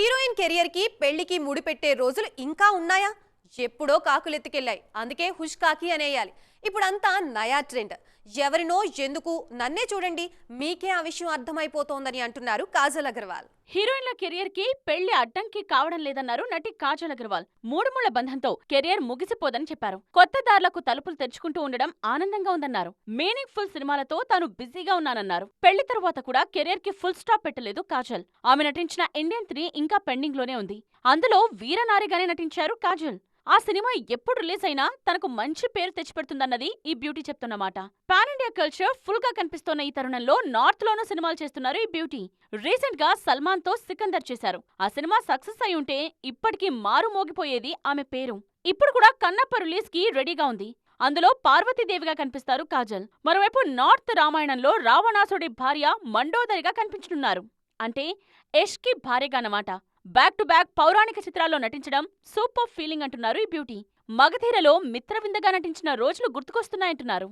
Heroine కెరియర్కి పెళ్ళికి ముడిపెట్టే రోజులు ఇంకా ఉన్నాయా? ఎప్పుడో కాకులెత్తుకెళ్ళాయి. అందుకే హుష్ కాకి అనేయాలి. ఇప్పుడంతా నయా ట్రెండ్. ఎవరినో ఎందుకు నన్నే చూడండి మీకే ఆ విషయం అర్థమైపోతోందని అంటున్నారు కాజల్ అగర్వాల్. హీరోయిన్ల కెరియర్కి పెళ్ళి అడ్డంకి కావడం లేదన్నారు నటి కాజల్ అగర్వాల్. మూడు ముళ్ళ బంధంతో కెరియర్ ముగిసిపోదని చెప్పారు. కొత్త దారులకు తలుపులు తెరుచుకుంటూ ఉండడం ఆనందంగా ఉందన్నారు. మీనింగ్ఫుల్ సినిమాలతో తాను బిజీగా ఉన్నానన్నారు. పెళ్ళి తరువాత కూడా కెరియర్కి ఫుల్ స్టాప్ పెట్టలేదు కాజల్. ఆమె నటించిన ఇండియన్ త్రీ ఇంకా పెండింగ్లోనే ఉంది. అందులో వీరనారిగానే నటించారు కాజల్. ఆ సినిమా ఎప్పుడు రిలీజ్ అయినా తనకు మంచి పేరు తెచ్చిపెడుతుందన్నది ఈ బ్యూటీ చెప్తున్నమాట. పాన్ ఇండియా కల్చర్ ఫుల్గా కనిపిస్తోన్న ఈ తరుణంలో నార్త్ లోనూ సినిమాలు చేస్తున్నారు ఈ బ్యూటీ. రీసెంట్గా సల్మాన్తో సికందర్ చేశారు. ఆ సినిమా సక్సెస్ అయి ఉంటే ఇప్పటికీ మారు మోగిపోయేది ఆమె పేరు. ఇప్పుడు కూడా కన్నప్ప రిలీజ్కి రెడీగా ఉంది. అందులో పార్వతీదేవిగా కనిపిస్తారు కాజల్. మరోవైపు నార్త్ రామాయణంలో రావణాసుడి భార్య మండోదరిగా కనిపించనున్నారు. అంటే యష్కి భార్యగానమాట బ్యాక్ టు బ్యాక్ పౌరాణిక చిత్రాల్లో నటించడం సూపర్ ఫీలింగ్ అంటున్నారు ఈ బ్యూటీ. మగధీరలో మిత్రవిందగా నటించిన రోజులు గుర్తుకొస్తున్నాయంటున్నారు.